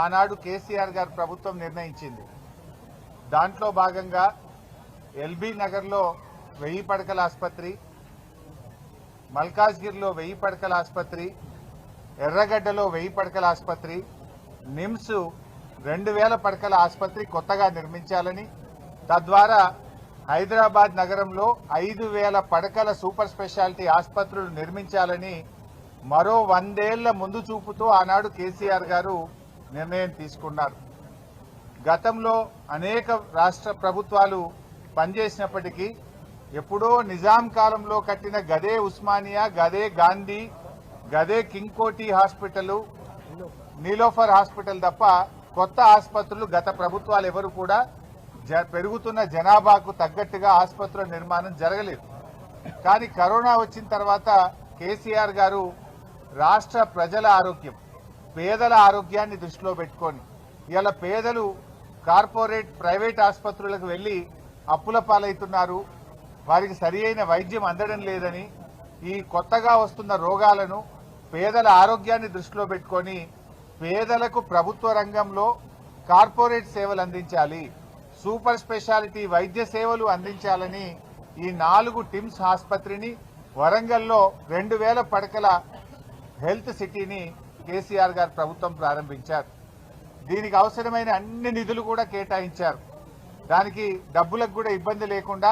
ఆనాడు కేసీఆర్ గారి ప్రభుత్వం నిర్ణయించింది. దాంట్లో భాగంగా ఎల్బీ నగర్లో వెయ్యి పడకల ఆసుపత్రి మల్కాజ్గిరిలో వెయ్యి పడకల ఆసుపత్రి ఎర్రగడ్డలో వెయ్యి పడకల ఆసుపత్రి నిమ్స్ రెండు వేల పడకల ఆసుపత్రి కొత్తగా నిర్మించాలని తద్వారా హైదరాబాద్ నగరంలో ఐదు వేల పడకల సూపర్ స్పెషాలిటీ ఆసుపత్రులు నిర్మించాలని మరో వందేళ్ళ ముందు చూపుతో ఆనాడు కేసీఆర్ గారు నిర్ణయం తీసుకున్నారు. గతంలో అనేక రాష్ట్ర ప్రభుత్వాలు పనిచేసినప్పటికీ ఎప్పుడో నిజాం కాలంలో కట్టిన గదే ఉస్మానియా గదే గాంధీ గదే కింగ్ కోటి హాస్పిటల్ నీలోఫర్ హాస్పిటల్ తప్ప కొత్త ఆసుపత్రులు గత ప్రభుత్వాలు ఎవరు కూడా జ- పెరుగుతున్న జనాభాకు తగ్గట్టుగా ఆసుపత్రుల నిర్మాణం జరగలేదు. కానీ కరోనా వచ్చిన తర్వాత కేసీఆర్ గారు రాష్ట్ర ప్రజల ఆరోగ్యం పేదల ఆరోగ్యాన్ని దృష్టిలో పెట్టుకొని ఇలా పేదలు కార్పొరేట్ ప్రైవేట్ ఆసుపత్రులకు వెళ్ళి అప్పుల పాలవుతున్నారు. వారికి సరియైన వైద్యం అందడం లేదని ఈ కొత్తగా వస్తున్న రోగాలను పేదల ఆరోగ్యాన్ని దృష్టిలో పెట్టుకొని పేదలకు ప్రభుత్వ రంగంలో కార్పొరేట్ సేవలు అందించాలి సూపర్ స్పెషాలిటీ వైద్య సేవలు అందించాలని ఈ నాలుగు టిమ్స్ ఆసుపత్రిని వరంగల్లో రెండు వేల పడకల హెల్త్ సిటీని కేసీఆర్ గారు ప్రభుత్వం ప్రారంభించారు. దీనికి అవసరమైన అన్ని నిధులు కూడా కేటాయించారు. దానికి డబ్బులకు కూడా ఇబ్బంది లేకుండా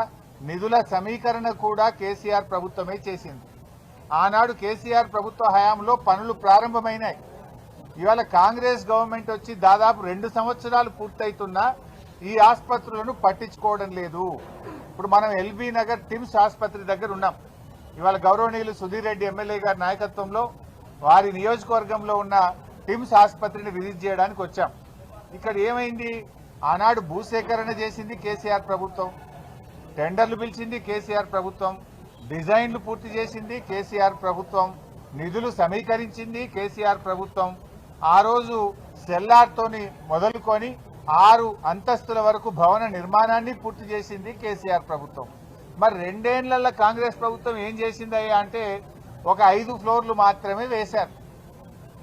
నిధుల సమీకరణ కూడా కేసీఆర్ ప్రభుత్వమే చేసింది. ఆనాడు కేసీఆర్ ప్రభుత్వ హయాంలో పనులు ప్రారంభమైనాయి. ఇవాళ కాంగ్రెస్ గవర్నమెంట్ వచ్చి దాదాపు రెండు సంవత్సరాలు పూర్తయితున్నా ఈ ఆసుపత్రులను పట్టించుకోవడం లేదు. ఇప్పుడు మనం ఎల్బీ నగర్ టిమ్స్ ఆసుపత్రి దగ్గర ఉన్నాం. ఇవాళ గౌరవనీయులు సుధీర్ రెడ్డి ఎమ్మెల్యే గారి నాయకత్వంలో వారి నియోజకవర్గంలో ఉన్న టిమ్స్ ఆసుపత్రిని విజిట్ చేయడానికి వచ్చాం. ఇక్కడ ఏమైంది? ఆనాడు భూసేకరణ చేసింది కేసీఆర్ ప్రభుత్వం. టెండర్లు పిలిచింది కేసీఆర్ ప్రభుత్వం. డిజైన్లు పూర్తి చేసింది కేసీఆర్ ప్రభుత్వం. నిధులు సమీకరించింది కేసీఆర్ ప్రభుత్వం. ఆ రోజు సెల్లార్తోని మొదలుకొని ఆరు అంతస్తుల వరకు భవన నిర్మాణాన్ని పూర్తి చేసింది కేసీఆర్ ప్రభుత్వం. మరి రెండేళ్ళలో కాంగ్రెస్ ప్రభుత్వం ఏం చేసిందయ్యా అంటే ఒక ఐదు ఫ్లోర్లు మాత్రమే వేశారు.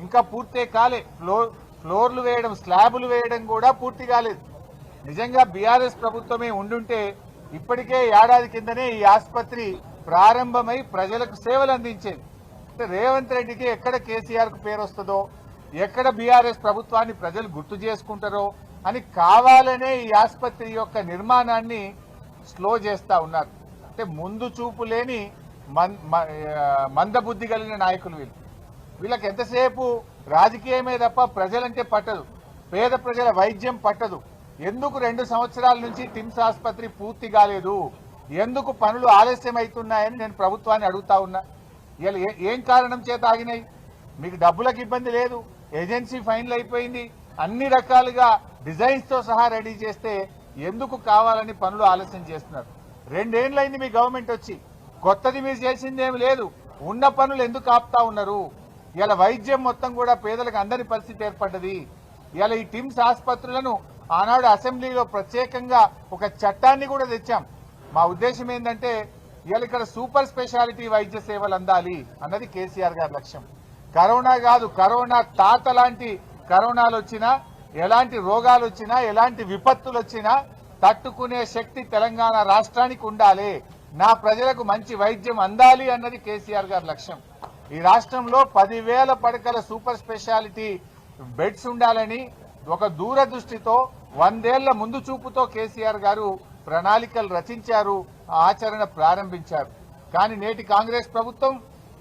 ఇంకా పూర్తే కాలే. ఫ్లోర్ ఫ్లోర్లు వేయడం స్లాబులు వేయడం కూడా పూర్తి కాలేదు. నిజంగా బీఆర్ఎస్ ప్రభుత్వమే ఉండుంటే ఇప్పటికే ఏడాది కిందనే ఈ ఆసుపత్రి ప్రారంభమై ప్రజలకు సేవలు అందించేది. రేవంత్ రెడ్డికి ఎక్కడ కేసీఆర్కు పేరు వస్తుందో ఎక్కడ బీఆర్ఎస్ ప్రభుత్వాన్ని ప్రజలు గుర్తు చేసుకుంటారో అని కావాలనే ఈ ఆసుపత్రి యొక్క నిర్మాణాన్ని స్లో చేస్తా ఉన్నారు. అంటే ముందు చూపు లేని మందబుద్ధి కలిగిన నాయకులు వీళ్ళు. వీళ్ళకి ఎంతసేపు రాజకీయమే తప్ప ప్రజలంటే పట్టదు. పేద ప్రజల వైద్యం పట్టదు. ఎందుకు రెండు సంవత్సరాల నుంచి టిమ్స్ ఆసుపత్రి పూర్తి కాలేదు? ఎందుకు పనులు ఆలస్యం అవుతున్నాయని నేను ప్రభుత్వాన్ని అడుగుతా ఉన్నా. ఇలా ఏం కారణం చేత ఆగినాయి? మీకు డబ్బులకు ఇబ్బంది లేదు. ఏజెన్సీ ఫైన్లు అయిపోయింది. అన్ని రకాలుగా డిజైన్స్తో సహా రెడీ చేస్తే ఎందుకు కావాలని పనులు ఆలస్యం చేస్తున్నారు? రెండేళ్ళైంది మీ గవర్నమెంట్ వచ్చి కొత్తది మీరు చేసిందేమి లేదు. ఉన్న పనులు ఎందుకు ఆపుతా ఉన్నారు? ఇలా వైద్యం మొత్తం కూడా పేదలకు అందరి పరిస్థితి ఏర్పడ్డది. ఇలా ఈ టిమ్స్ ఆసుపత్రులను ఆనాడు అసెంబ్లీలో ప్రత్యేకంగా ఒక చట్టాన్ని కూడా తెచ్చాం. మా ఉద్దేశం ఏంటంటే ఇవాళ ఇక్కడ సూపర్ స్పెషాలిటీ వైద్య సేవలు అందాలి అన్నది కేసీఆర్ గారి లక్ష్యం. కరోనా కాదు కరోనా తాత లాంటి కరోనాలు వచ్చినా ఎలాంటి రోగాలు వచ్చినా ఎలాంటి విపత్తులు వచ్చినా తట్టుకునే శక్తి తెలంగాణ రాష్ట్రానికి ఉండాలి. నా ప్రజలకు మంచి వైద్యం అందాలి అన్నది కేసీఆర్ గారి లక్ష్యం. ఈ రాష్ట్రంలో పదివేల పడకల సూపర్ స్పెషాలిటీ బెడ్స్ ఉండాలని ఒక దూరదృష్టితో వందేళ్ళ ముందు చూపుతో కేసీఆర్ గారు ప్రణాళికలు రచించారు ఆచరణ ప్రారంభించారు. కానీ నేటి కాంగ్రెస్ ప్రభుత్వం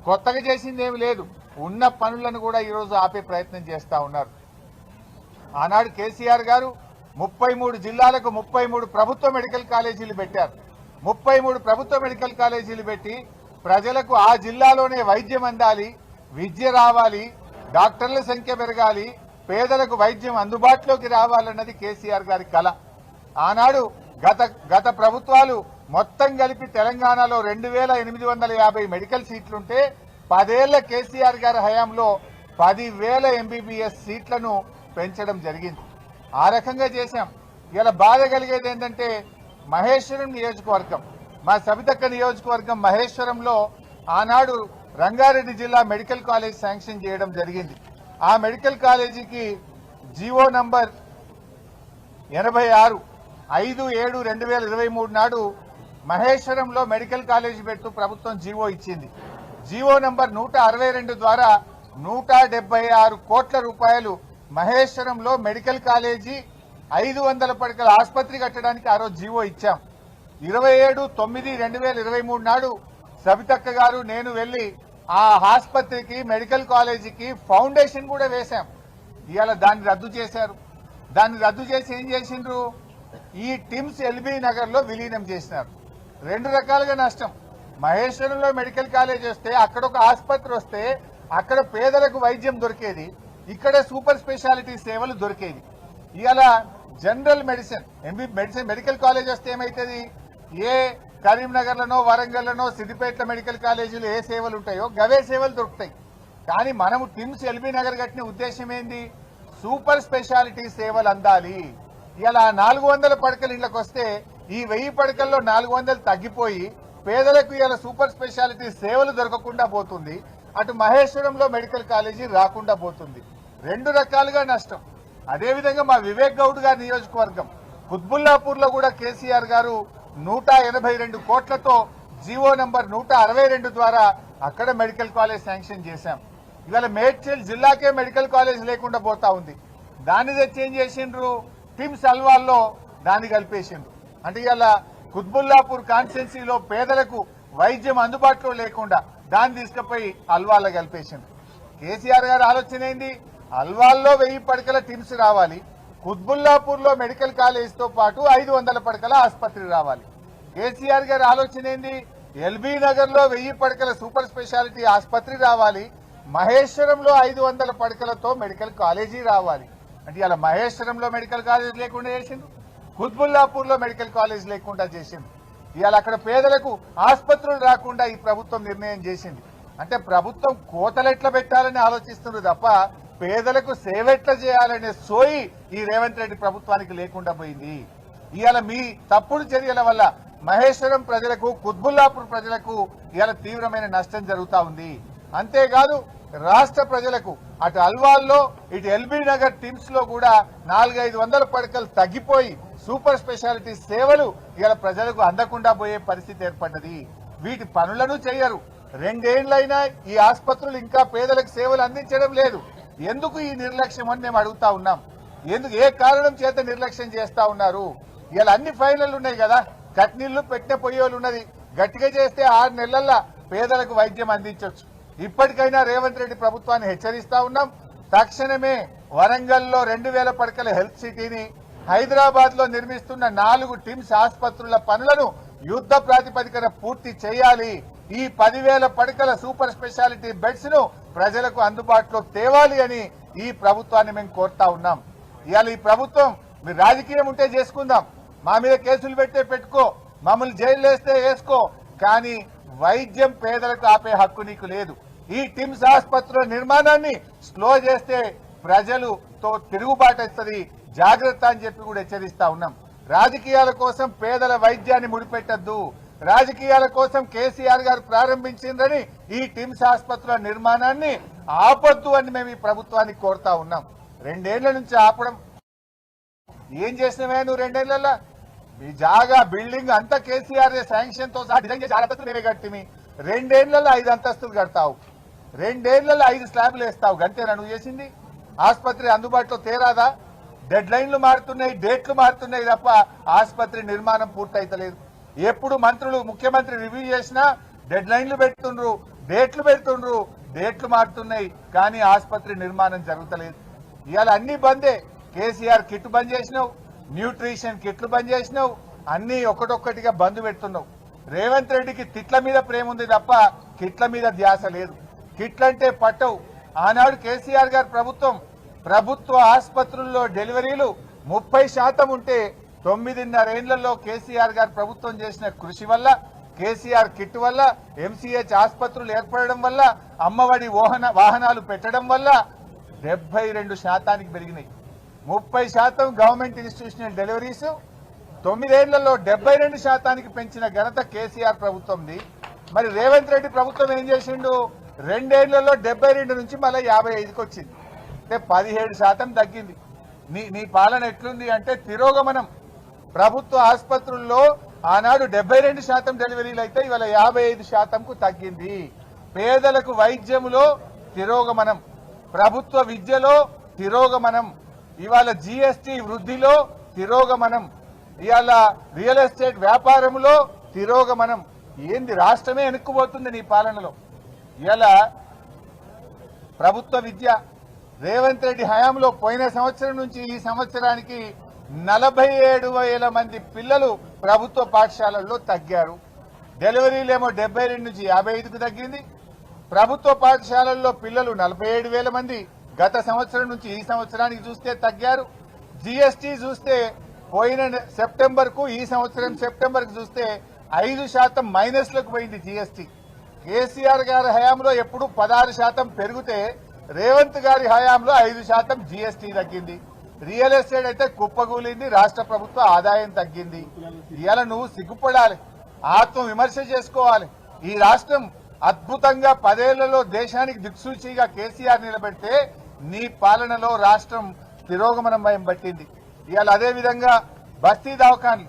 కొత్తగా చేసింది ఏమి లేదు. ఉన్న పనులను కూడా ఈరోజు ఆపే ప్రయత్నం చేస్తా ఉన్నారు. ఆనాడు కేసీఆర్ గారు ముప్పై మూడు జిల్లాలకు ముప్పై మూడు ప్రభుత్వ మెడికల్ కాలేజీలు పెట్టారు. ముప్పై మూడు ప్రభుత్వ మెడికల్ కాలేజీలు పెట్టి ప్రజలకు ఆ జిల్లాలోనే వైద్యం అందాలి విద్య రావాలి డాక్టర్ల సంఖ్య పెరగాలి పేదలకు వైద్యం అందుబాటులోకి రావాలన్నది కేసీఆర్ గారి కళ ఆనాడు గత గత ప్రభుత్వాలు మొత్తం కలిపి తెలంగాణలో రెండు వేల ఎనిమిది వందల యాభై మెడికల్ సీట్లుంటే పదేళ్ళ కేసీఆర్ గారి హయాంలో పదివేల ఎంబీబీఎస్ సీట్లను పెంచడం జరిగింది. ఆ రకంగా చేశాం. ఇలా బాధ కలిగేది ఏంటంటే మహేశ్వరం నియోజకవర్గం మా సబితక్క నియోజకవర్గం మహేశ్వరంలో ఆనాడు రంగారెడ్డి జిల్లా మెడికల్ కాలేజ్ శాంక్షన్ చేయడం జరిగింది. ఆ మెడికల్ కాలేజీకి జీవో నంబర్ ఎనభై ఆరు ఐదు ఏడు రెండు వేల ఇరవై మూడు నాడు మహేశ్వరంలో మెడికల్ కాలేజీ పెట్టు ప్రభుత్వం జీవో ఇచ్చింది. జీవో నంబర్ నూట అరవై రెండు ద్వారా నూట డెబ్బై ఆరు కోట్ల రూపాయలు మహేశ్వరంలో మెడికల్ కాలేజీ ఐదు వందల పడకల ఆసుపత్రి కట్టడానికి ఆ రోజు జీవో ఇచ్చాం. ఇరవై ఏడు తొమ్మిది రెండు వేల ఇరవై మూడు నాడు సబితక్క గారు నేను వెళ్ళి ఆ ఆసుపత్రికి మెడికల్ కాలేజీకి ఫౌండేషన్ కూడా వేశాం. ఇవాళ దాన్ని రద్దు చేశారు. దాన్ని రద్దు చేసి ఏం చేసిండ్రు? ఈ టిమ్స్ ఎల్బీ నగర్లో విలీనం చేసినారు. రెండు రకాలుగా నష్టం. మహేశ్వరంలో మెడికల్ కాలేజ్ వస్తే అక్కడ ఒక ఆసుపత్రి వస్తే అక్కడ పేదలకు వైద్యం దొరికేది. ఇక్కడ సూపర్ స్పెషాలిటీ సేవలు దొరికేది ఇలా general medicine MD medicine medical college వస్తే ఏమైతుంది? ఏ కరీంనగర్లోనో వరంగల్లోనో సిద్దిపేట మెడికల్ కాలేజీలు ఏ సేవలు ఉంటాయో గవే సేవలు దొరుకుతాయి. కానీ మనము టిమ్స్ ఎల్బీ నగర్ కట్టిన ఉద్దేశం ఏంది? సూపర్ స్పెషాలిటీ సేవలు అందాలి. ఇలా నాలుగు వందల పడకలు ఇళ్ళకి వస్తే ఈ వెయ్యి పడకల్లో నాలుగు వందలు తగ్గిపోయి పేదలకు ఇలా సూపర్ స్పెషాలిటీ సేవలు దొరకకుండా పోతుంది. అటు మహేశ్వరంలో మెడికల్ కాలేజీ రాకుండా పోతుంది. రెండు రకాలుగా నష్టం. అదేవిధంగా మా వివేక్ గౌడ్ గారి నియోజకవర్గం కుత్బుల్లాపూర్లో కూడా కేసీఆర్ గారు నూట ఎనభై రెండు కోట్లతో జీవో నెంబర్ నూట అరవై రెండు ద్వారా అక్కడ మెడికల్ కాలేజ్ శాంక్షన్ చేశాం. ఇవాళ మేడ్చల్ జిల్లాకే మెడికల్ కాలేజ్ లేకుండా పోతా ఉంది. దాన్ని చేంజ్ చేసిండ్రు టిమ్స్ అల్వాల్లో దాన్ని కలిపేసిండ్రు. అంటే ఇవాళ కుత్బుల్లాపూర్ కాన్స్టిట్యున్సీలో పేదలకు వైద్యం అందుబాటులో లేకుండా దాన్ని తీసుకుపోయి అల్వాల్లో కలిపేసిండ్రు. కేసీఆర్ గారు ఆలోచన ఏంది? అల్వాల్లో వెయ్యి పడకల టిమ్స్ రావాలి. కుత్బుల్లాపూర్లో మెడికల్ కాలేజీతో పాటు ఐదు వందల పడకల ఆసుపత్రి రావాలి. కేసీఆర్ గారి ఆలోచన ఏంది? ఎల్బీ నగర్లో వెయ్యి పడకల సూపర్ స్పెషాలిటీ ఆసుపత్రి రావాలి. మహేశ్వరంలో ఐదు వందల పడకలతో మెడికల్ కాలేజీ రావాలి. అంటే ఇలా మహేశ్వరంలో మెడికల్ కాలేజ్ లేకుండా చేసిండు. కుత్బుల్లాపూర్లో మెడికల్ కాలేజ్ లేకుండా చేసిండు. ఇవాళ అక్కడ పేదలకు ఆసుపత్రులు రాకుండా ఈ ప్రభుత్వం నిర్ణయం చేసింది. అంటే ప్రభుత్వం కోతలు ఎట్లా పెట్టాలని ఆలోచిస్తుంది తప్ప పేదలకు సేవెట్ల చేయాలనే సోయి ఈ రేవంత్ రెడ్డి ప్రభుత్వానికి లేకుండా పోయింది. ఇవాళ మీ తప్పుడు చర్యల వల్ల మహేశ్వరం ప్రజలకు కుత్బుల్లాపూర్ ప్రజలకు ఇవాళ తీవ్రమైన నష్టం జరుగుతా ఉంది. అంతేకాదు రాష్ట్ర ప్రజలకు అటు అల్వాల్లో ఇటు ఎల్బీ నగర్ టిమ్స్లో కూడా నాలుగైదు వందల పడకలు తగ్గిపోయి సూపర్ స్పెషాలిటీ సేవలు ఇవాళ ప్రజలకు అందకుండా పోయే పరిస్థితి ఏర్పడ్డది. వీటి పనులను చేయరు. రెండేళ్ళైనా ఈ ఆసుపత్రులు ఇంకా పేదలకు సేవలు అందించడం లేదు. ఎందుకు ఈ నిర్లక్ష్యం అని మేము అడుగుతా ఉన్నాం? ఎందుకు ఏ కారణం చేత నిర్లక్ష్యం చేస్తా ఉన్నారు? ఇలా అన్ని ఫైనల్ ఉన్నాయి కదా. కట్నీళ్ళు పెట్టిన పొయ్యోలు ఉన్నది. గట్టిగా చేస్తే ఆరు నెలల్లో పేదలకు వైద్యం అందించవచ్చు ఇప్పటికైనా రేవంత్ రెడ్డి ప్రభుత్వాన్ని హెచ్చరిస్తా ఉన్నాం. తక్షణమే వరంగల్లో రెండు వేల పడకల హెల్త్ సిటీని హైదరాబాద్లో నిర్మిస్తున్న నాలుగు టిమ్స్ ఆసుపత్రుల పనులను యుద్ధ ప్రాతిపదికన పూర్తి చేయాలి. ఈ పదివేల పడకల సూపర్ స్పెషాలిటీ బెడ్స్ను ప్రజలకు అందుబాటులో తేవాలి అని ఈ ప్రభుత్వాన్ని మేము కోరుతా ఉన్నాం. ఇవాళ ఈ ప్రభుత్వం మీరు రాజకీయం ఉంటే చేసుకుందాం. మా మీద కేసులు పెట్టే పెట్టుకో. మమ్మల్ని జైలు వేస్తే వేసుకో. కానీ వైద్యం పేదలకు ఆపే హక్కు నీకు లేదు. ఈ టిమ్స్ ఆసుపత్రుల నిర్మాణాన్ని స్లో చేస్తే ప్రజలతో తిరుగుబాటు ఇస్తుంది జాగ్రత్త అని చెప్పి కూడా హెచ్చరిస్తా ఉన్నాం. రాజకీయాల కోసం పేదల వైద్యాన్ని ముడిపెట్టద్దు. రాజకీయాల కోసం కేసీఆర్ గారు ప్రారంభించిందని ఈ టిమ్స్ ఆసుపత్రుల నిర్మాణాన్ని ఆపొద్దు అని మేము ఈ ప్రభుత్వానికి కోరుతా ఉన్నాం. రెండేళ్ళ నుంచి ఆపడం ఏం చేసినవే నువ్వు రెండేళ్ళలో మీ జాగా బిల్డింగ్ అంతా కేసీఆర్ శాంక్షన్తో సహా డిజైన్ చేసి ఆడపత్రులు నేనే కట్టిమి. రెండేళ్ళలో ఐదు అంతస్తులు కడతావు. రెండేళ్ళలో ఐదు స్లాబ్లు వేస్తావు. గంతేనా నువ్వు చేసింది? ఆసుపత్రి అందుబాటులో తేరాదా? డెడ్ లైన్లు మారుతున్నాయి డేట్లు మారుతున్నాయి తప్ప ఆసుపత్రి నిర్మాణం పూర్తయితలేదు. ఎప్పుడు మంత్రులు ముఖ్యమంత్రి రివ్యూ చేసినా డెడ్ లైన్లు పెడుతుండ్రు డేట్లు పెడుతుండ్రు డేట్లు మారుతున్నాయి. కానీ ఆసుపత్రి నిర్మాణం జరుగుతలేదు. ఇవాళ అన్ని బందే. కేసీఆర్ కిట్ బంద్ చేసినావు న్యూట్రిషన్ కిట్లు బంద్ చేసినావు అన్ని ఒకటొక్కటిగా బంద్ పెడుతున్నావు. రేవంత్ రెడ్డికి తిట్ల మీద ప్రేమ ఉంది తప్ప కిట్ల మీద ధ్యాస లేదు. కిట్లంటే పట్టవు. ఆనాడు కేసీఆర్ గారు ప్రభుత్వం ప్రభుత్వ ఆసుపత్రుల్లో డెలివరీలు ముప్పై శాతం ఉంటే తొమ్మిదిన్నరేళ్ళలో కేసీఆర్ గారు ప్రభుత్వం చేసిన కృషి వల్ల కేసీఆర్ కిట్ వల్ల ఎంసీహెచ్ ఆసుపత్రులు ఏర్పడడం వల్ల అమ్మఒడి వాహన వాహనాలు పెట్టడం వల్ల డెబ్బై రెండు శాతానికి పెరిగినాయి. ముప్పై శాతం గవర్నమెంట్ ఇన్స్టిట్యూషనల్ డెలివరీస్ తొమ్మిదేళ్ళలో డెబ్బై రెండు శాతానికి పెంచిన ఘనత కేసీఆర్ ప్రభుత్వంది. మరి రేవంత్ రెడ్డి ప్రభుత్వం ఏం చేసిండు? రెండేళ్ళలో డెబ్బై రెండు నుంచి మళ్ళీ యాభై ఐదుకి వచ్చింది. అంటే పదిహేడు శాతం తగ్గింది. నీ నీ పాలన ఎట్లుంది అంటే తిరోగమనం. ప్రభుత్వ ఆసుపత్రుల్లో ఆనాడు డెబ్బై రెండు శాతం డెలివరీలు అయితే ఇవాళ యాభై ఐదు శాతంకు తగ్గింది. పేదలకు వైద్యంలో తిరోగమనం ప్రభుత్వ విద్యలో తిరోగమనం ఇవాళ జీఎస్టీ వృద్ధిలో తిరోగమనం ఇవాళ రియల్ ఎస్టేట్ వ్యాపారంలో తిరోగమనం. ఏంది రాష్ట్రమే వెనుక్కుపోతుంది నీ పాలనలో? ఇలా ప్రభుత్వ విద్య రేవంత్ రెడ్డి హయాంలో పోయిన సంవత్సరం నుంచి ఈ సంవత్సరానికి నలభై ఏడు వేల మంది పిల్లలు ప్రభుత్వ పాఠశాలల్లో తగ్గారు. డెలివరీలేమో డెబ్బై రెండు నుంచి యాభై ఐదుకు తగ్గింది. ప్రభుత్వ పాఠశాలల్లో పిల్లలు నలభై ఏడు వేల మంది గత సంవత్సరం నుంచి ఈ సంవత్సరానికి చూస్తే తగ్గారు. జీఎస్టీ చూస్తే పోయిన సెప్టెంబర్కు ఈ సంవత్సరం సెప్టెంబర్కు చూస్తే ఐదు శాతం మైనస్లకు పోయింది జీఎస్టీ. కేసీఆర్ గారి హయాంలో ఎప్పుడు పదహారు శాతం పెరిగితే రేవంత్ గారి హయాంలో ఐదు శాతం జీఎస్టీ తగ్గింది. రియల్ ఎస్టేట్ అయితే కుప్పగూలింది రాష్ట్ర ప్రభుత్వ ఆదాయం తగ్గింది. ఇవాళ నువ్వు సిగ్గుపడాలి ఆత్మ విమర్శ చేసుకోవాలి. ఈ రాష్ట్రం అద్భుతంగా పదేళ్ళలో దేశానికి దిక్సూచిగా కేసీఆర్ నిలబెడితే నీ పాలనలో రాష్ట్రం తిరోగమనం భయం పట్టింది. ఇవాళ అదే విధంగా బస్తీ దవాఖాన్లు